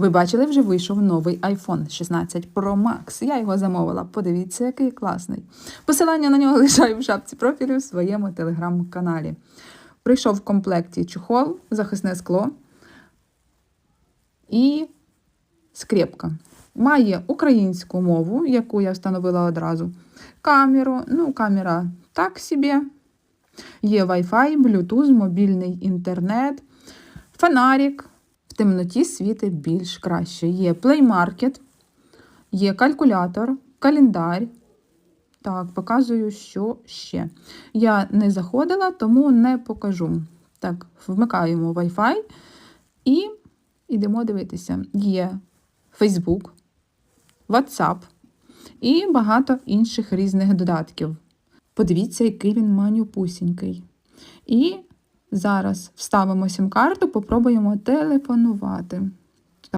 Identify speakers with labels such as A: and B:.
A: Ви бачили, вже вийшов новий iPhone 16 Pro Max. Я його замовила. Подивіться, який класний. Посилання на нього лишаю в шапці профілю в своєму телеграм-каналі. Прийшов в комплекті чохол, захисне скло і скрепка. Має українську мову, яку я встановила одразу. Камеру, ну, камера так собі. Є Wi-Fi, Bluetooth, мобільний інтернет, фонарик. Темноті світить більш краще. Є Market, є калькулятор, календар. Так, показую, що ще. Я не заходила, тому не покажу. Так, вмикаємо Wi-Fi і йдемо дивитися. Є Facebook, WhatsApp і багато інших різних додатків. Подивіться, який він манюпусінький. І зараз вставимо сім-карту, попробуємо телефонувати.